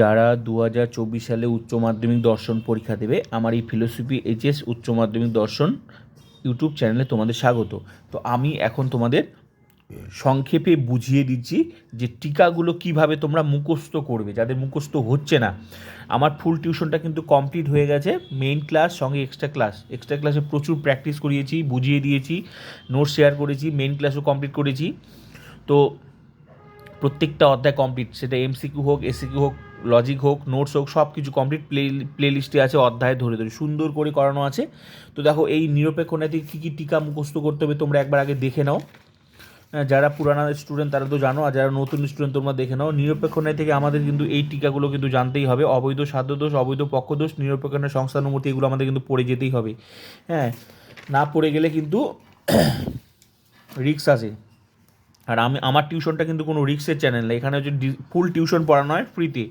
যারা দু হাজার চব্বিশ সালে উচ্চ মাধ্যমিক দর্শন পরীক্ষা দেবে, আমার এই ফিলোসফি এইচএস উচ্চ মাধ্যমিক দর্শন ইউটিউব চ্যানেলে তোমাদের স্বাগত। তো আমি এখন তোমাদের সংক্ষেপে বুঝিয়ে দিচ্ছি যে টিকাগুলো কীভাবে তোমরা মুখস্থ করবে, যাদের মুখস্থ হচ্ছে না। আমার ফুল টিউশনটা কিন্তু কমপ্লিট হয়ে গেছে মেইন ক্লাস সঙ্গে এক্সট্রা ক্লাস এক্সট্রা ক্লাসে প্রচুর প্র্যাকটিস করিয়েছি, বুঝিয়ে দিয়েছি নোট শেয়ার করেছি মেইন ক্লাসও কমপ্লিট করেছি। তো প্রত্যেকটা অধ্যায় কমপ্লিট সেটা এমসিকিউ হোক এসিকিউ হোক লজিক হোক নোটস হোক সব কিছু কমপ্লিট প্লে প্লে লিস্টে আছে, অধ্যায় ধরে ধরে, সুন্দর করে করানো আছে। তো দেখো, এই নিরপেক্ষ নীতি কী কী টিকা মুখস্থ করতে হবে তোমরা একবার আগে দেখে নাও। যারা পুরানা স্টুডেন্ট তারা তো জানো, আর যারা নতুন স্টুডেন্ট তোমরা দেখে নাও। নিরপেক্ষ ন্যায় থেকে আমাদের কিন্তু এই টিকাগুলো কিন্তু জানতেই হবে। অবৈধ সাধ্যদোষ অবৈধ পক্ষদোষ নিরপেক্ষ ন্যায় সংস্থানুমতি এগুলো আমাদের কিন্তু পড়ে যেতেই হবে। হ্যাঁ না পড়ে গেলে কিন্তু রিক্স আছে। আর আমি, আমার টিউশনটা কিন্তু কোনো রিক্সের চ্যানেল না। এখানে হচ্ছে ফুল টিউশন পড়ানো হয় ফ্রিতে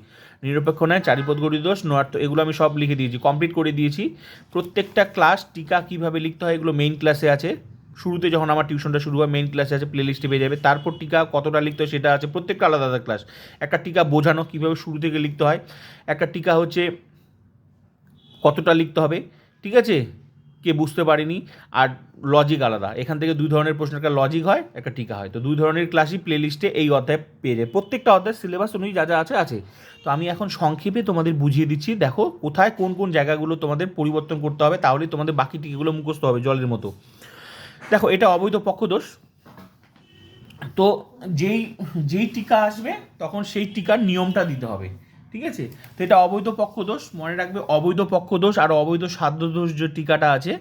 নিরপেক্ষ নয় চারিপদ গড়ি দোষ নোয়ার্থ এগুলো আমি সব লিখে দিয়েছি কমপ্লিট করে দিয়েছি। প্রত্যেকটা ক্লাস টিকা কীভাবে লিখতে হয়, এগুলো মেইন ক্লাসে আছে। শুরুতে যখন আমার টিউশনটা শুরু হয় মেইন ক্লাসে আছে প্লে লিস্টে পেয়ে যাবে। তারপর টিকা কতটা লিখতে হয়, সেটা আছে, প্রত্যেকটা আলাদা আলাদা ক্লাস একটা টিকা বোঝানো কীভাবে শুরু থেকে লিখতে হয়, একটা টিকা হচ্ছে কতটা লিখতে হবে, ঠিক আছে? কে বুঝতে পারেনি, আর লজিক আলাদা। এখান থেকে দুই ধরনের প্রশ্ন, একটা লজিক হয়, একটা টিকা হয়। তো দুই ধরনের ক্লাসই প্লে লিস্টে এই অধ্যায় পেয়ে যায়। প্রত্যেকটা অধ্যায় সিলেবাস অনুযায়ী যা যা আছে আছে। তো আমি এখন সংক্ষেপে তোমাদের বুঝিয়ে দিচ্ছি, দেখো কোথায় কোন কোন জায়গাগুলো তোমাদের পরিবর্তন করতে হবে তাহলেই তোমাদের বাকি টিকাগুলো মুখস্থ হবে জলের মতো। দেখো, এটা অবৈধ পক্ষদোষ। তো যেই যেই টিকা আসবে, তখন সেই টিকার নিয়মটা দিতে হবে। ঠিক আছে? তো এটা অবৈধ পক্ষদোষ মনে রাখবে অবৈধ পক্ষদোষ আর অবৈধ সাধ্যদোষ যে টিকাটা আছে,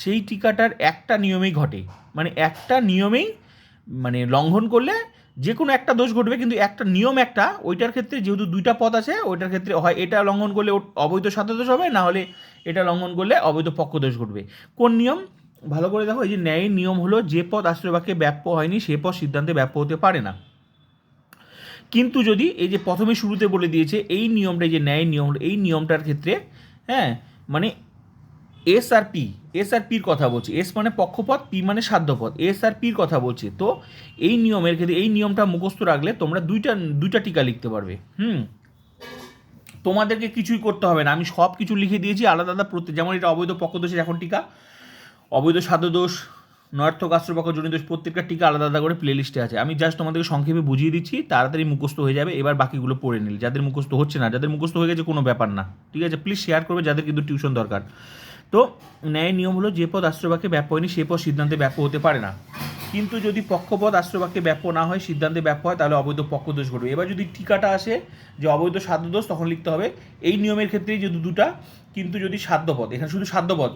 সেই টিকাটার একটা নিয়মেই ঘটে। মানে একটা নিয়মেই মানে লঙ্ঘন করলে যে কোনো একটা দোষ ঘটবে, কিন্তু একটা নিয়ম একটা, ওইটার ক্ষেত্রে যেহেতু দুইটা পথ আছে, ওইটার ক্ষেত্রে হয় এটা লঙ্ঘন করলে অবৈধ সাধ্যদোষ হবে, না হলে এটা লঙ্ঘন করলে অবৈধ পক্ষদোষ ঘটবে। কোন নিয়ম? ভালো করে দেখো, এই যে ন্যায়ের নিয়ম হলো যে পদ আশ্রয়বাক্যে ব্যাপ্য হয়নি, সে পদ সিদ্ধান্তে ব্যাপ্য হতে পারে না। কিন্তু যদি এই যে প্রথমে শুরুতে বলে দিয়েছে, এই নিয়মটা যে ন্যায় নিয়ম, এই নিয়মটার ক্ষেত্রে হ্যাঁ মানে S R P S R পির কথা বলছে। এস মানে পক্ষপথ পি মানে সাধ্যপদ এস আর পির কথা বলছে। তো এই নিয়মের ক্ষেত্রে, এই নিয়মটা মুখস্থ রাখলে তোমরা দুইটা দুইটা টিকা লিখতে পারবে। হুম? তোমাদেরকে কিছুই করতে হবে না। আমি সব কিছু লিখে দিয়েছি, আলাদা আলাদা প্রত্যেক যেমন এটা অবৈধ পক্ষদোষের এখন টিকা। অবৈধ সাধ্যদোষ নয়ার্থক আশ্রপক্ষ জনিত প্রত্যেকটা টিকা আলাদা আলাদা করে প্লে লিস্টে আছে। আমি জাস্ট তোমাদেরকে সংক্ষেপে বুঝিয়ে দিচ্ছি, তাড়াতাড়ি মুখস্থ হয়ে যাবে, এবার বাকিগুলো পড়ে নিল। যাদের মুখস্থ হচ্ছে না, যাদের মুখস্থ হয়ে গেছে কোনো ব্যাপার না। ঠিক আছে? প্লিজ শেয়ার করবে যাদের কিন্তু টিউশন দরকার। তো ন্যায় নিয়ম হলো যে পদ আশ্রবাক্যে ব্যাপ্য হয়নি, সে পদ সিদ্ধান্তে ব্যাপ্য হতে পারে না। কিন্তু যদি পক্ষপদ আশ্রবাক্যে ব্যাপ্য না হয়, সিদ্ধান্তে ব্যাপ্য হয়, তাহলে অবৈধ পক্ষদোষ ঘটবে। এবার যদি টিকাটা আসে যে অবৈধ সাধ্যদোষ তখন লিখতে হবে, এই নিয়মের ক্ষেত্রেই যদি দুটা, কিন্তু যদি সাধ্যপদ এখানে শুধু সাধ্যপদ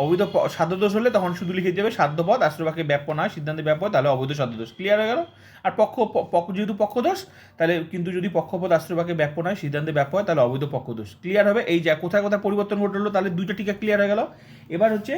অবৈধ সাধ্যদোষ হলে তখন শুধু লিখে দেবে সাধ্যপদ আশ্রবাক্যে ব্যাপ্য না হয়, সিদ্ধান্তে ব্যাপ্য তাহলে অবৈধ সাধ্য দোষ। ক্লিয়ার হয়ে গেল? আর পক্ষ পক্ষ যেহেতু পক্ষদোষ তাহলে কিন্তু যদি পক্ষপদ আশ্রবাক্যে ব্যাপ্য নয় সিদ্ধান্তে ব্যাপ্য হয় তাহলে অবৈধ পক্ষদোষ ক্লিয়ার হবে? এই যা কোথায় কোথায় পরিবর্তন ঘটলো তাহলে দুইটা টিকা ক্লিয়ার হয়ে গেল। এবার হচ্ছে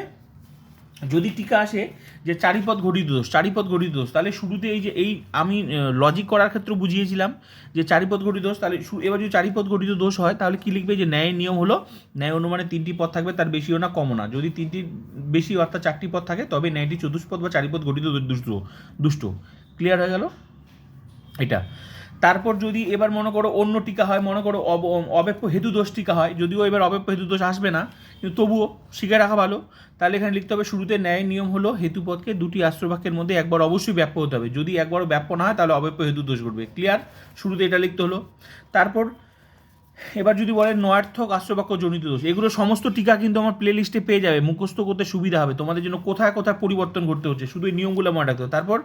যদি টিকা আসে যে চারিপদ ঘটিত দোষ চারিপদ ঘটিত দোষ, তাহলে শুরুতে এই যে এই আমি লজিক করার ক্ষেত্রে বুঝিয়েছিলাম যে চারিপদ ঘটিত দোষ, তাহলে এবার যদি চারিপদ ঘটিত দোষ হয়, তাহলে কী লিখবে যে ন্যায় নিয়ম হলো, ন্যায় অনুমানে তিনটি পদ থাকবে, তার বেশিও না কমও না। যদি তিনটি বেশি অর্থাৎ চারটি পদ থাকে, তবে ন্যায়টি চতুষ্পদ বা চারিপদ ঘটিত দুষ্ট দুষ্ট। ক্লিয়ার হয়ে গেল? এটা। তারপর যদি এবার মনে করো অন্য টিকা হয়, মনে করো অব- অব্যপ্য হেতু দোষ টিকা হয়, যদিও এবার অব্যপ্য হেতু দোষ আসবে না, কিন্তু তবুও শিখে রাখা ভালো। তাহলে এখানে লিখতে হবে, শুরুতে ন্যায় নিয়ম হলো হেতুপদকে দুটি আশ্রবাক্যের মধ্যে একবার অবশ্যই ব্যাপ্য হতে হবে। যদি একবারও ব্যাপ্য না হয়, তাহলে অব্যপ্য হেতু দোষ ঘটবে। ক্লিয়ার শুরুতে এটা লিখতে হলো। তারপর এবার যদি বলেন নয়ার্থক আশ্রবাক্য জনিত দোষ, এগুলো সমস্ত টিকা কিন্তু আমার প্লে লিস্টে পেয়ে যাবে, মুখস্থ করতে সুবিধা হবে। তোমাদের জন্য কোথায় কোথায় পরিবর্তন করতে হচ্ছে, শুধু এই নিয়মগুলো মনে রাখতে তারপর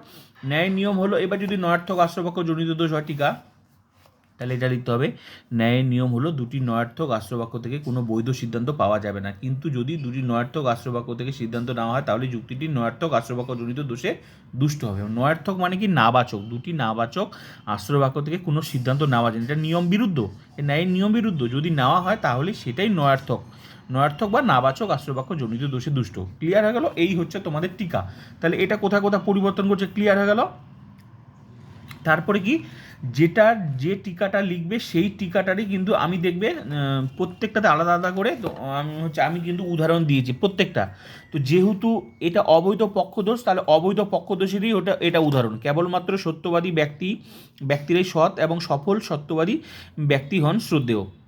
ন্যায় নিয়ম হলো, এবার যদি নয়ার্থক আশ্রবাক্য জনিত দোষ হয় টিকা তাহলে এটা লিখতে হবে, ন্যায়ের নিয়ম হলো দুটি নয়ার্থক আশ্রবাক্য থেকে কোনো বৈধ সিদ্ধান্ত পাওয়া যাবে না। কিন্তু যদি দুটি নয়ার্থক আশ্রবাক্য থেকে সিদ্ধান্ত নেওয়া হয়, তাহলে যুক্তিটি নয়ার্থক আশ্রবাক্য জনিত দোষে দুষ্ট হবে। নয়ার্থক মানে কি? নাবাচক। দুটি নাবাচক আশ্রবাক্য থেকে কোনো সিদ্ধান্ত নেওয়া যায়। এটা নিয়ম বিরুদ্ধ। ন্যায়ের নিয়ম বিরুদ্ধ। যদি নেওয়া হয়, তাহলে সেটাই নয়ার্থক। নয়ার্থক বা নাবাচক আশ্রবাক্য জনিত দোষে দুষ্ট। ক্লিয়ার হয়ে গেল? এই হচ্ছে তোমাদের টিকা। তাহলে এটা কোথায় কোথায় পরিবর্তন করছে? ক্লিয়ার হয়ে গেল? তারপরে কি যেটা যে টিকাটা লিখবে সেই টিকাটারই কিন্তু আমি দেখবে প্রত্যেকটাতে আলাদা আলাদা করে, তো আমি হচ্ছে, আমি কিন্তু উদাহরণ দিয়েছি প্রত্যেকটা। তো যেহেতু এটা অবৈধ পক্ষদোষ, তাহলে অবৈধ পক্ষদোষেরই ওটা, এটা উদাহরণ। কেবলমাত্র সত্যবাদী ব্যক্তি, ব্যক্তিরাই সৎ এবং সফল সত্যবাদী ব্যক্তি হন শ্রদ্ধেয়।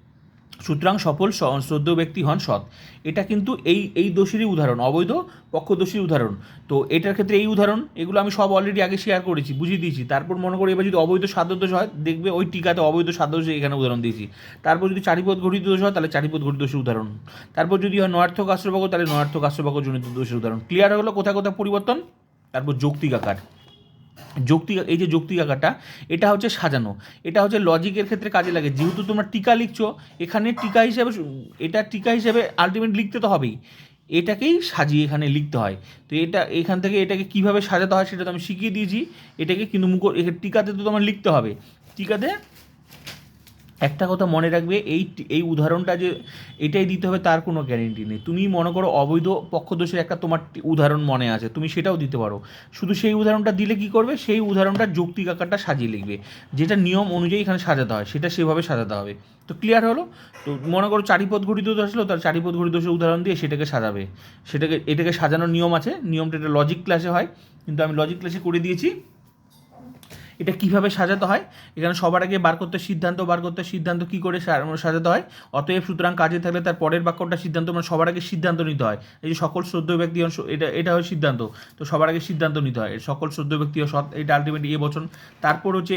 সুতরাং সফল শ্রদ্ধ ব্যক্তি হন সৎ। এটা কিন্তু এই এই দোষেরই উদাহরণ, অবৈধ পক্ষদোষীর উদাহরণ। তো এটার ক্ষেত্রে এই উদাহরণ, এগুলো আমি সব অলরেডি আগে শেয়ার করেছি, বুঝিয়ে দিয়েছি। তারপর মনে করি এবার যদি অবৈধ সাধ্যদোষ হয়, দেখবে ওই টিকাতে অবৈধ সাধ্যদোষ এখানে উদাহরণ দিয়েছি। তারপর যদি চারিপদ ঘটিত দোষ হয়, তাহলে চারিপদ ঘটিত দোষের উদাহরণ। তারপর যদি হয় নয়ার্থক আশ্রবাক্য তাহলে নয়ার্থক আশ্রবাক্য জনিত দোষের উদাহরণ। ক্লিয়ার হলো কোথায় কোথায় পরিবর্তন? তারপর যৌক্তিক আকার। যৌক্তিক, এই যে যৌক্তিক আঁকাটা, এটা হচ্ছে সাজানো। এটা হচ্ছে লজিকের ক্ষেত্রে কাজে লাগে। যেহেতু তোমরা টিকা লিখছো, এখানে টিকা হিসেবে এটা টিকা হিসেবে আলটিমেট লিখতে তো হবেই। এটাকেই সাজিয়ে এখানে লিখতে হয়। তো এটা, এখান থেকে এটাকে কীভাবে সাজাতে হয় সেটা তো আমি শিখিয়ে দিয়েছি। এটাকে কিন্তু মুখ টিকাতে তো তোমার লিখতে হবে। টিকাতে একটা কথা মনে রাখবে, এই এই উদাহরণটা যে এটাই দিতে হবে তার কোনো গ্যারেন্টি নেই। তুমি মনে করো অবৈধ পক্ষদোষের একটা তোমার উদাহরণ মনে আছে, তুমি সেটাও দিতে পারো। শুধু সেই উদাহরণটা দিলে কি করবে? সেই উদাহরণটা যৌক্তিক আকারটা সাজিয়ে লিখবে। যেটা নিয়ম অনুযায়ী এখানে সাজাতে হয়, সেটা সেভাবে সাজাতে হবে। তো ক্লিয়ার হলো? তো মনে করো চারিপদ ঘটিত আসলো তার চারিপদ ঘটিত দোষের উদাহরণ দিয়ে সেটাকে সাজাবে। সেটাকে, এটাকে সাজানোর নিয়ম আছে। নিয়মটা এটা লজিক ক্লাসে হয়। কিন্তু আমি লজিক ক্লাসে করে দিয়েছি। এটা কীভাবে সাজাতে হয়? এখানে সবার আগে বার করতে সিদ্ধান্ত, বার করতে সিদ্ধান্ত কি করে সাজাতে হয়? অতএব সুতরাং কাজে থাকলে তার পরের বাক্যটা সিদ্ধান্ত মানে সবার আগে সিদ্ধান্ত নিতে হয়। এই যে সকল শ্রদ্ধ ব্যক্তি এটা এটা হয় সিদ্ধান্ত। তো সবার আগে সিদ্ধান্ত নিতে হয়। সকল শ্রদ্ধ ব্যক্তি সৎ, এটা আলটিমেটলি এ বচন। তারপর হচ্ছে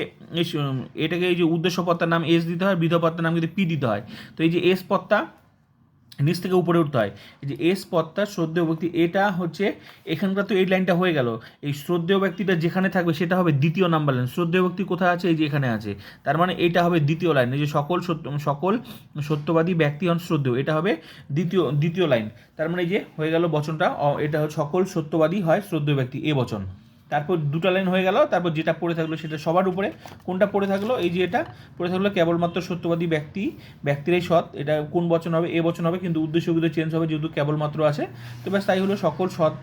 এটাকে এই যে উদ্দেশ্য পত্তার নাম এস দিতে হয় বিধ পত্তার নাম কিন্তু পি দিতে হয়। তো এই যে এস পত্তা নিচ থেকে উপরে উঠতে হয়। এই যে এস পদটা শ্রদ্ধেয় ব্যক্তি, এটা হচ্ছে এখানকার তো এই লাইনটা হয়ে গেল। এই শ্রদ্ধেয় ব্যক্তিটা যেখানে থাকবে সেটা হবে দ্বিতীয় নাম্বার লাইন। শ্রদ্ধেয় ব্যক্তি কোথায় আছে? এই যে এখানে আছে। তার মানে এটা হবে দ্বিতীয় লাইন। এই যে সকল সত্য, সকল সত্যবাদী ব্যক্তি হন শ্রদ্ধেয়। এটা হবে দ্বিতীয় দ্বিতীয় লাইন। তার মানে এই যে হয়ে গেল বচনটা। এটা সকল সত্যবাদী হয় শ্রদ্ধেয় ব্যক্তি। এ বচন। তারপর দুটো লাইন হয়ে গেল, তারপর যেটা পড়ে থাকল সেটা সবার উপরে। কোনটা পড়ে থাকল? এই যে এটা, পড়ে থাকল কেবলমাত্র সত্যবাদী ব্যক্তি, ব্যক্তিরাই সৎ। এটা কোন বচন হবে? এ বচন হবে, কিন্তু উদ্দেশ্য বিদ্য চেঞ্জ হবে যেহেতু কেবলমাত্র আছে। তো ব্যাস তাই হলো, সকল সৎ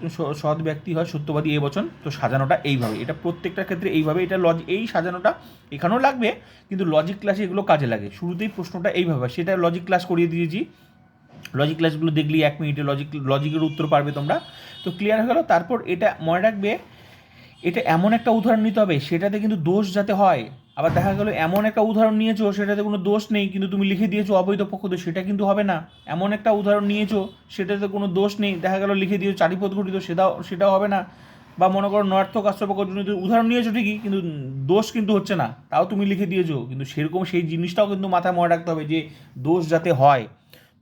সৎ ব্যক্তি হয় সত্যবাদী এ বচন। তো সাজানোটা এইভাবে, এটা প্রত্যেকটা ক্ষেত্রে এইভাবে, এটা লজ এই সাজানোটা এখানেও লাগবে, কিন্তু লজিক ক্লাসে এগুলো কাজে লাগে। শুরুতেই প্রশ্নটা এইভাবে, সেটা লজিক ক্লাস করিয়ে দিয়েছি। লজিক ক্লাসগুলো দেখলি এক মিনিটে লজিক লজিকের উত্তর পারবে তোমরা। তো ক্লিয়ার হয়ে গেল, তারপর এটা মনে রাখবে এটা এমন একটা উদাহরণ নিতে হবে, সেটাতে কিন্তু দোষ যাতে হয়। আবার দেখা গেলো এমন একটা উদাহরণ নিয়েছো, সেটাতে কোনো দোষ নেই, কিন্তু তুমি লিখে দিয়েছ অবৈধ পক্ষ দোষ সেটা কিন্তু হবে না। এমন একটা উদাহরণ নিয়েছো, সেটাতে কোনো দোষ নেই, দেখা গেলো লিখে দিয়েছ চারিপদ ঘটিত সেটাও সেটাও হবে না। বা মনে করো আশ্রপক্ষ জনিত উদাহরণ নিয়েছো ঠিকই, কিন্তু দোষ কিন্তু হচ্ছে না, তাও তুমি লিখে দিয়েছ। কিন্তু সেরকম সেই জিনিসটাও কিন্তু মাথায় মনে রাখতে হবে যে দোষ যাতে হয়।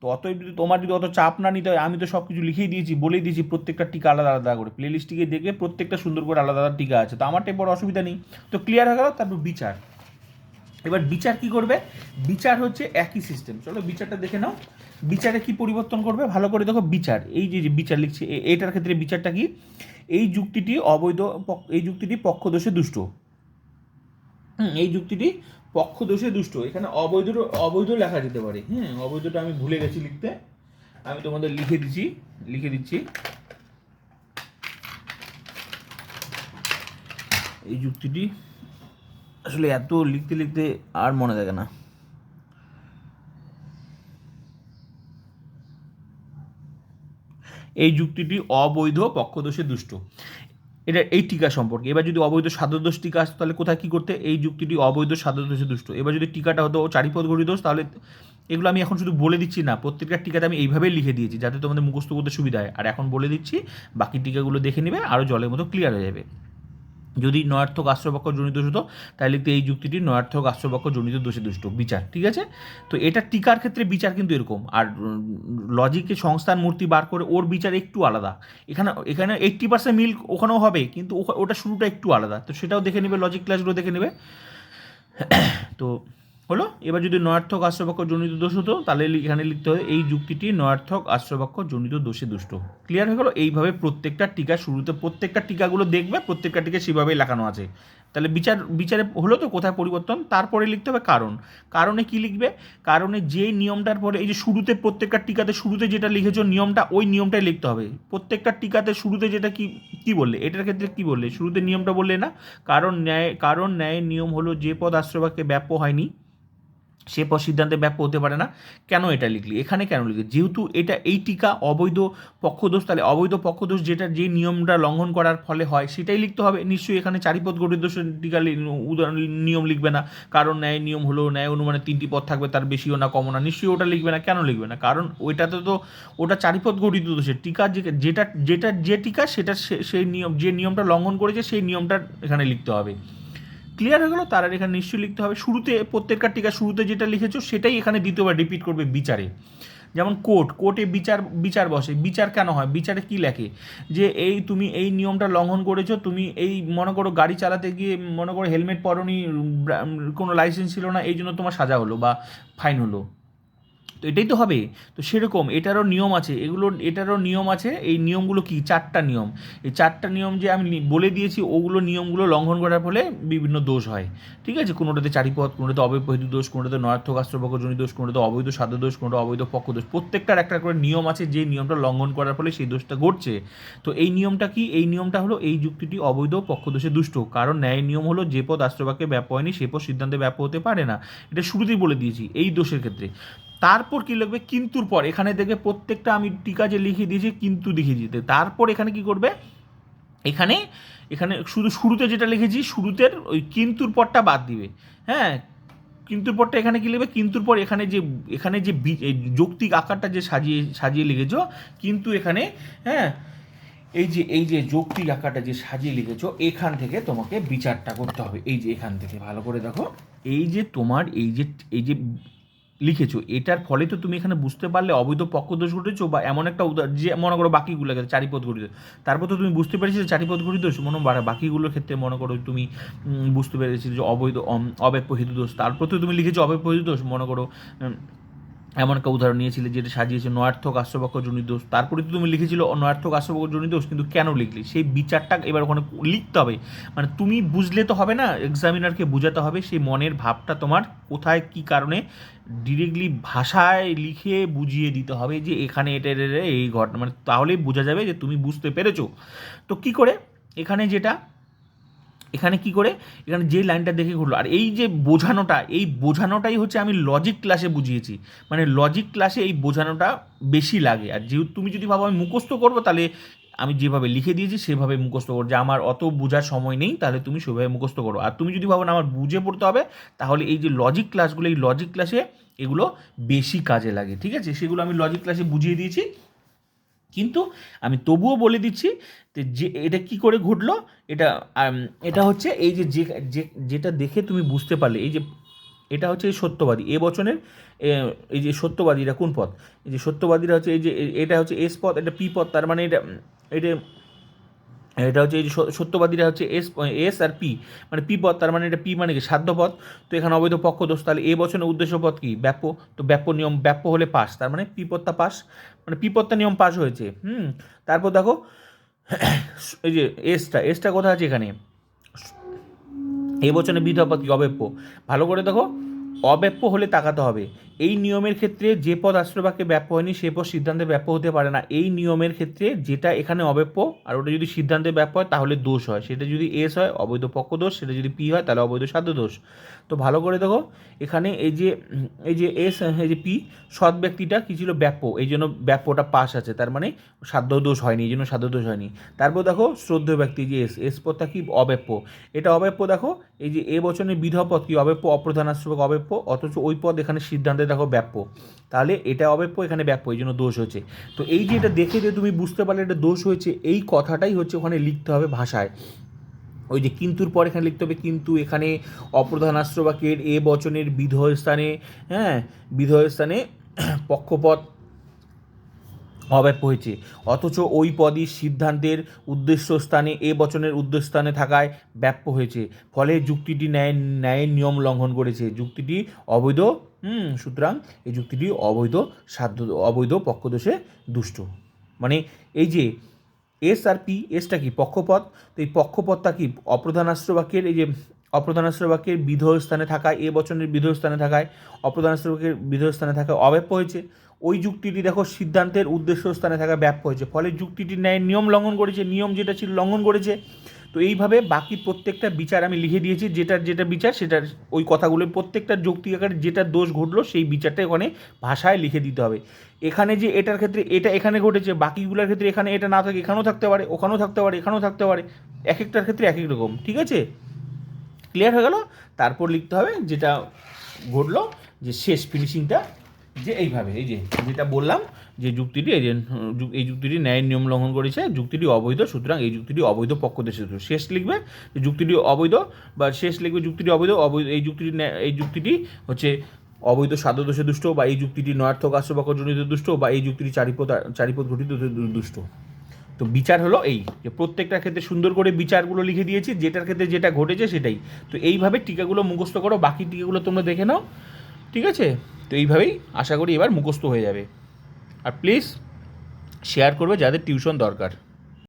তো অতএব যদি তোমার যদি অত চাপ না নিতে হয়, আমি তো সব কিছু লিখেই দিয়েছি, বলেই দিয়েছি, প্রত্যেকটা টিকা আলাদা আলাদা করে। প্লে লিস্টটিকে দেখে প্রত্যেকটা সুন্দর করে আলাদা আলাদা টিকা আছে। তো আমার টেপর অসুবিধা নেই। তো ক্লিয়ার হয়ে গেল, তারপর বিচার। এবার বিচার কি করবে? বিচার হচ্ছে একই সিস্টেম চলো বিচারটা দেখে নাও। বিচারে কি পরিবর্তন করবে? ভালো করে দেখো, বিচার। এই যে বিচার লিখছে, এ- এটার ক্ষেত্রে বিচারটা কি? এই যুক্তিটি অবৈধ এই যুক্তিটি পক্ষদোষে দুষ্ট। এই যুক্তিটি পক্ষদোষে দুষ্ট। এখানে অবৈধ অবৈধ লেখা যেতে পারে। হ্যাঁ অবৈধটা আমি ভুলে গেছি লিখতে। আমি তোমাদের লিখে দিচ্ছি লিখে দিচ্ছি। এই যুক্তিটি আসলে এত লিখতে লিখতে আর মনে থাকে না। এই যুক্তিটি অবৈধ, পক্ষদোষে, দুষ্ট। এটা এই টিকা সম্পর্কে। এবার যদি অবৈধ সাধুদোষ টিকা আসতো তাহলে কোথায় কী করতে? এই যুক্তিটি অবৈধ সাধুদোষে দুষ্ট। এবার যদি টিকাটা হতো চারিপদ ঘড়ি দোষ, তাহলে এগুলো আমি এখন শুধু বলে দিচ্ছি না, প্রত্যেকটা টিকাতে আমি এইভাবেই লিখে দিয়েছি, যাতে তোমাদের মুখস্থ করতে সুবিধা হয়। আর এখন বলে দিচ্ছি, বাকি টিকাগুলো দেখে নেবে আরও জলের মতো ক্লিয়ার হয়ে যাবে। যদি নয়ার্থক আশ্রবাক্য জনিত দোষ হতো তাহলে লিখতে এই যুক্তিটি নয়ার্থক আশ্রবাক্য জনিত দোষে দুষ্ট। বিচার, ঠিক আছে? তো এটা টিকার ক্ষেত্রে বিচার কিন্তু এরকম। আর লজিকে সংস্থান মূর্তি বার করে ওর বিচার একটু আলাদা। এখানে এখানে এইট্টি পার্সেন্ট মিল ওখানেও হবে, কিন্তু ওটা শুরুটা একটু আলাদা। তো সেটাও দেখে নেবে লজিক ক্লাসগুলো দেখে নেবে। তো হলো? এবার যদি নয়ার্থক আশ্রবাক্য জনিত দোষ হতো, তাহলে এখানে লিখতে হবে, এই যুক্তিটি নয়ার্থক আশ্রবাক্য জনিত দোষে দুষ্ট। ক্লিয়ার হয়ে গেলো? এইভাবে প্রত্যেকটা টিকা শুরুতে প্রত্যেকটা টিকাগুলো দেখবে, প্রত্যেকটা টিকা সেভাবেই লেখানো আছে। তাহলে বিচার, বিচারে হলো তো কোথায় পরিবর্তন? তারপরে লিখতে হবে কারণ। কারণে কি লিখবে? কারণে যে নিয়মটার পরে, এই যে শুরুতে প্রত্যেকটা টিকাতে শুরুতে যেটা লিখেছো নিয়মটা, ওই নিয়মটাই লিখতে হবে। প্রত্যেকটা টিকাতে শুরুতে যেটা কি কি বললে? এটার ক্ষেত্রে কি বললে? শুরুতে নিয়মটা বললে না, কারণ ন্যায়, কারণ ন্যায়ের নিয়ম হলো যে পদ আশ্রবাক্যে ব্যাপ্য হয়নি সে সিদ্ধান্তে ব্যাপ্য হতে পারে না। কেন এটা লিখলি? এখানে কেন লিখলি? যেহেতু এটা এই টিকা অবৈধ পক্ষদোষ, তাহলে অবৈধ পক্ষদোষ যেটা, যে নিয়মটা লঙ্ঘন করার ফলে হয়, সেটাই লিখতে হবে। নিশ্চয়ই এখানে চারিপদ গঠিত টিকা উদাহরণ, নিয়ম লিখবে না। কারণ ন্যায় নিয়ম হলো ন্যায় অনুমানে তিনটি পদ থাকবে, তার বেশিও না কমও না। নিশ্চয়ই ওটা লিখবে না। কেন লিখবে না? কারণ ওইটাতে তো, ওটা চারিপদ গঠিত দোষের টিকা যেটা যেটা যে টিকা, সেটা সেই নিয়ম, যে নিয়মটা লঙ্ঘন করেছে, সেই নিয়মটা এখানে লিখতে হবে। ক্লিয়ার হয়ে গেলো, তার আর এখানে নিশ্চয়ই লিখতে হবে। শুরুতে প্রত্যেকটা টিকা শুরুতে যেটা লিখেছো, সেটাই এখানে দ্বিতীয়বার রিপিট করবে বিচারে। যেমন কোর্ট, কোর্টে বিচার বিচার বসে। বিচার কেন হয়? বিচারে কি লেখে? যে এই তুমি এই নিয়মটা লঙ্ঘন করেছ, তুমি এই মনে করো গাড়ি চালাতে গিয়ে মনে করো হেলমেট পরনি কোনো লাইসেন্স ছিল না, এই জন্য তোমার সাজা হলো বা ফাইন হলো। তো এটাই তো হবে। তো সেরকম এটারও নিয়ম আছে। এগুলো, এটারও নিয়ম আছে। এই নিয়মগুলো কি? চারটা নিয়ম। এই চারটা নিয়ম যে আমি বলে দিয়েছি, ওগুলো নিয়মগুলো লঙ্ঘন করার ফলে বিভিন্ন দোষ হয়। ঠিক আছে? কোনোটাতে চারিপথ, কোনোটাতে অবৈধ দোষ, কোনোটাতে নয়ার্থক আশ্রপকজনিত দোষ, কোনোটাতে অবৈধ সাধ্য দোষ, কোনোটা অবৈধ পক্ষ দোষ। প্রত্যেকটার একটা করে নিয়ম আছে যে নিয়মটা লঙ্ঘন করার ফলে সেই দোষটা ঘটছে। তো এই নিয়মটা কি? এই নিয়মটা হলো এই যুক্তিটি অবৈধ পক্ষ দোষে দুষ্ট। কারণ ন্যায় নিয়ম হলো যে পদ আশ্রবাক্যে ব্যাপ হয়নি, সে পদ সিদ্ধান্তে ব্যাপ হতে পারে না। এটা শুরুতেই বলে দিয়েছি এই দোষের ক্ষেত্রে। তারপর কি লিখবে? কিন্তুর পর। এখানে দেখবে প্রত্যেকটা আমি টিকা যে লিখে দিয়েছি, কিন্তু লিখে দিতে তারপর এখানে কি করবে? এখানে এখানে শুধু শুরুতে যেটা লিখেছি শুরুতের ওই কিন্তুর পরটা বাদ দিবে। হ্যাঁ? কিন্তুর পরটা এখানে কি লিখবে? কিন্তুর পর এখানে যে এখানে যে যৌক্তিক আকারটা যে সাজিয়ে সাজিয়ে লিখেছো, কিন্তু এখানে হ্যাঁ? এই যে এই যে যৌক্তিক আকারটা যে সাজিয়ে লিখেছ, এখান থেকে তোমাকে বিচারটা করতে হবে। এই যে এখান থেকে, ভালো করে দেখো। এই যে তোমার, এই যে এই যে লিখেছো, এটার ফলে তো তুমি এখানে বুঝতে পারলে অবৈধ পক্ষদোষ ঘটেছো বা এমন একটা উদাহরণ যে মনে করো বাকিগুলো চারিপথ ঘটিত। তারপর তো তুমি বুঝতে পেরেছিলে চারিপদ ঘটিত মনে বাকিগুলোর ক্ষেত্রে মনে করো তুমি বুঝতে পেরেছিলে যে অবৈধ অব্যপ্যহিত দোষ। তারপর তো তুমি লিখেছো অব্যবহিত দোষ, মনে করো এমন একটা উদাহরণ নিয়েছিলে যেটা সাজিয়েছে নয়ার্থক আশ্রবাক্য জনিত দোষ। তারপরে তো তুমি লিখেছিল নয়ার্থক আশ্রবাক্য জনিত দোষ কিন্তু কেন লিখলি? সেই বিচারটা এবার ওখানে লিখতে হবে। মানে তুমি বুঝলে তো হবে না এক্সামিনারকে বোঝাতে হবে সেই মনের ভাবটা তোমার কোথায় কি কারণে ডিরেক্টলি ভাষায় লিখে বুঝিয়ে দিতে হবে যে এখানে এটা, এই ঘটনা। মানে তাহলেই বোঝা যাবে যে তুমি বুঝতে পেরেছ। তো কি করে? এখানে যেটা এখানে কি করে? এখানে যে লাইনটা দেখে ঘুরলো। আর এই যে বোঝানোটা, এই বোঝানোটাই হচ্ছে আমি লজিক ক্লাসে বুঝিয়েছি। মানে লজিক ক্লাসে এই বোঝানোটা বেশি লাগে। আর যেহেতু তুমি যদি ভাবো আমি মুখস্থ করব, তাহলে আমি যেভাবে লিখে দিয়েছি, সেভাবে মুখস্থ করো যে আমার অত বোঝার সময় নেই, তাহলে তুমি সেভাবে মুখস্থ করো। আর তুমি যদি ভাবো না, আমার বুঝে পড়তে হবে, তাহলে এই যে লজিক ক্লাসগুলো এই লজিক ক্লাসে এগুলো বেশি কাজে লাগে। ঠিক আছে? সেগুলো আমি লজিক ক্লাসে বুঝিয়ে দিয়েছি। কিন্তু আমি তবুও বলে দিচ্ছি যে এটা কি করে ঘটলো? এটা এটা হচ্ছে এই যে- যেটা দেখে তুমি বুঝতে পারলে, এই যে, এটা হচ্ছে এই সত্যবাদী। এ বচনের এই যে সত্যবাদীরা কোন পথ? এই যে সত্যবাদীরা হচ্ছে এই যে এটা হচ্ছে এস পথ, এটা পি পথ, তার মানে এটা এটা এটা হচ্ছে এই যে সত্য- সত্যবাদীরা হচ্ছে এস এস আর পি মানে পি পদ, তার মানে এটা পি মানে কি? সাধ্য পদ তো এখানে অবৈধ পক্ষ দোষ, তাহলে এ বছরের উদ্দেশ্য পদ কি? ব্যাপ। তো ব্যাপ্য নিয়ম, ব্যাপ হলে পাস, তার মানে পি পদটা পাস। মানে পি পদটা নিয়ম পাস হয়েছে, হুম? তারপর দেখো, এই যে এসটা এসটা কোথায় আছে এখানে? এ বচনে বিধবা পদ কি? অব্যাপ্য ভালো করে দেখো। অব্যাপ্য হলে তাকাতে হবে। এই নিয়মের ক্ষেত্রে যে পদ আশ্রয়বাক্যে ব্যাপ্য হয়নি, সে পদ সিদ্ধান্তে ব্যাপ্য হতে পারে না। এই নিয়মের ক্ষেত্রে যেটা এখানে অব্যাপ্য আর ওটা যদি সিদ্ধান্তে ব্যাপ্য হয়, তাহলে দোষ হয়। সেটা যদি এস হয়, অবৈধ পক্ষ দোষ। সেটা যদি পি হয়, তাহলে অবৈধ সাধ্য দোষ। তো ভালো করে দেখো, এখানে এই যে এই যে এস এই যে পি সৎ ব্যক্তিটা কি ছিল ব্যাপ্য। এই জন্য ব্যাপ্যটা পাস আছে। তার মানে সাধ্য দোষ হয়নি, এই জন্য সাধ্য দোষ হয়নি। তারপর দেখো, শ্রদ্ধ ব্যক্তি যে এস এস পদটা কি? অব্যাপ্য। এটা অব্যাপ্য দেখো, এই যে এ বচনের বিধবা পদ কি? অব্যাপ্য, অপ্রধান অপ্রধানাশ্রমক অব্যাপ্য অথচ ওই পদ এখানে সিদ্ধান্তে দেখো ব্যাপ্য। তাহলে এটা অব্যপ্য, এখানে ব্যাপ্য, এই জন্য দোষ হয়েছে। তো এই যে এটা দেখে যে তুমি বুঝতে পারলে এটা দোষ হয়েছে, এই কথাটাই হচ্ছে ওখানে লিখতে হবে ভাষায়। ওই যে কিন্তুর পর এখানে লিখতে হবে, কিন্তু এখানে অপ্রধানাস্ত্র বাক্যের এ বচনের বিধেয় স্থানে হ্যাঁ বিধেয় স্থানে পক্ষপথ অব্যাপ্য হয়েছে অথচ ওই পদই সিদ্ধান্তের উদ্দেশ্য স্থানে এ বচনের উদ্দেশ্য স্থানে থাকায় ব্যাপ্য হয়েছে। ফলে যুক্তিটি ন্যায়, ন্যায়ের নিয়ম লঙ্ঘন করেছে। যুক্তিটি অবৈধ, হুম, সুতরাং এই যুক্তিটি অবৈধ, সাধ্য, অবৈধ পক্ষদোষে দুষ্ট। মানে এই যে এস আর পি, এসটা কি পক্ষপথ? তো এই পক্ষপথটা কি অপ্রধানাস্ত্র বাক্যের, এই যে অপ্রধানাস্ত্র বাক্যের বিধেয় স্থানে থাকায়, এ বচনের বিধেয় স্থানে থাকায়, অপ্রধানাস্ত্র বাক্যের বিধেয় স্থানে থাকায় অব্যাপ্য হয়েছে? ওই যুক্তিটি দেখো সিদ্ধান্তের উদ্দেশ্য স্থানে থাকা ব্যাপ্য হয়েছে ফলে যুক্তিটি ন্যায় নিয়ম লঙ্ঘন করেছে, নিয়ম যেটা ছিল লঙ্ঘন করেছে। তো এইভাবে বাকি প্রত্যেকটা বিচার আমি লিখে দিয়েছি, যেটার যেটা বিচার সেটার ওই কথাগুলো প্রত্যেকটা যৌক্তিক আকারে যেটা দোষ ঘটলো সেই বিচারটা ওখানে ভাষায় লিখে দিতে হবে। এখানে যে এটার ক্ষেত্রে এটা এখানে ঘটেছে, বাকিগুলোর ক্ষেত্রে এখানে এটা না থাকে, এখানেও থাকতে পারে, ওখানেও থাকতে পারে, এখানেও থাকতে পারে। এক একটার ক্ষেত্রে এক এক রকম, ঠিক আছে? ক্লিয়ার হয়ে গেল? তারপর লিখতে হবে যেটা ঘটলো, যে শেষ ফিনিশিংটা যে এইভাবে, এই যে যেটা বললাম, যে যুক্তিটি এই যে এই যুক্তিটি ন্যায় নিয়ম লঙ্ঘন করেছে, যুক্তিটি অবৈধ, সুতরাং এই যুক্তিটি অবৈধ পক্ষ দেশে শেষ লিখবে যে যুক্তিটি অবৈধ বা শেষ লিখবে যুক্তিটি অবৈধ অবৈধ এই যুক্তিটি এই যুক্তিটি হচ্ছে অবৈধ সাধ্য দোষে দুষ্ট বা এই যুক্তিটি নয়ার্থক আশ্রবাকজনিত দুষ্ট বা এই যুক্তিটি চারিপদ চারিপদ ঘটিত দুষ্ট। তো বিচার হলো এই, যে প্রত্যেকটা ক্ষেত্রে সুন্দর করে বিচারগুলো লিখে দিয়েছি, যেটার ক্ষেত্রে যেটা ঘটেছে সেটাই। তো এইভাবে টিকাগুলো মুখস্থ করো, বাকি টিকাগুলো তোমরা দেখে নাও। ঠিক আছে? তো এইভাবেই আশা করি এবার মুখস্থ হয়ে যাবে। আর প্লিজ শেয়ার করবে যাদের টিউশন দরকার।